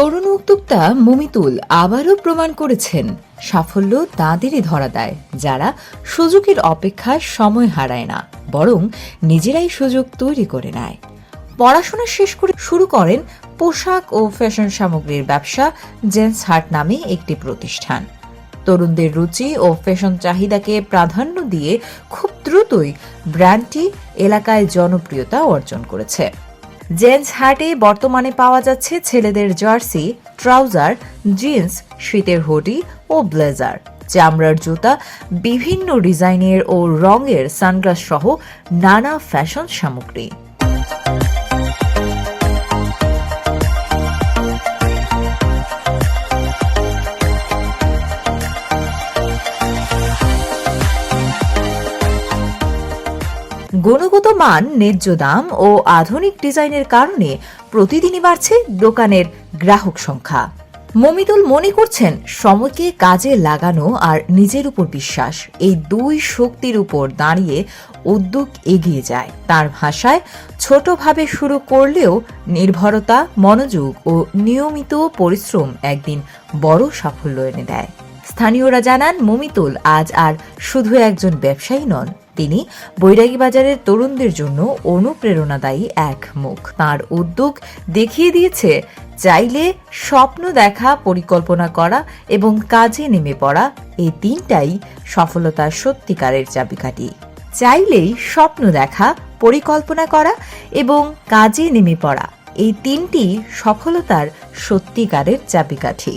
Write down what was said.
তরুণ উদ্যোক্তা মুমিতুল আবারও প্রমাণ করেছেন সাফল্য তাঁদেরই ধরা দেয়, যারা সুযোগের অপেক্ষায় সময় হারায় না, বরং নিজেরাই সুযোগ তৈরি করে নেয়। পড়াশোনা শেষ করে শুরু করেন পোশাক ও ফ্যাশন সামগ্রীর ব্যবসা জেন্স হার্ট নামে একটি প্রতিষ্ঠান। তরুণদের রুচি ও ফ্যাশন চাহিদাকে প্রাধান্য দিয়ে খুব দ্রুতই ব্র্যান্ডটি এলাকায় জনপ্রিয়তা অর্জন করেছে। জেন্স হার্টে বর্তমানে পাওয়া যাচ্ছে ছেলেদের জার্সি, ট্রাউজার, জিন্স, শীতের হুডি ও ব্লেজার। চামড়ার জুতা, বিভিন্ন ডিজাইনের ও রঙের সানগ্লাস সহ নানা ফ্যাশন সামগ্রী। গুণগত মান, ন্যায্য দাম ও আধুনিক ডিজাইনের কারণে প্রতিদিনই বাড়ছে দোকানের গ্রাহক সংখ্যা। মমিদুল মনে করছেন, সময়কে কাজে লাগানো আর নিজের উপর বিশ্বাস, এই দুই শক্তির উপর দাঁড়িয়ে উদ্যোগ এগিয়ে যায়। তার ভাষায়, ছোটভাবে শুরু করলেও নির্ভরতা, মনোযোগ ও নিয়মিত পরিশ্রম একদিন বড় সাফল্য এনে দেয়। স্থানীয়রা জানান, মমিতুল আজ আর শুধু একজন ব্যবসায়ী নন, তিনি বৈরাগী বাজারের তরুণদের জন্য অনুপ্রেরণাদায়ী এক মুখ। তার উদ্যোগ দেখিয়ে দিয়েছে, চাইলে স্বপ্ন দেখা, পরিকল্পনা করা এবং কাজে নেমে পড়া এই তিনটাই সফলতার সত্যিকারের চাবিকাঠি। চাইলেই স্বপ্ন দেখা, পরিকল্পনা করা এবং কাজে নেমে পড়া এই তিনটি সফলতার সত্যিকারের চাবিকাঠি।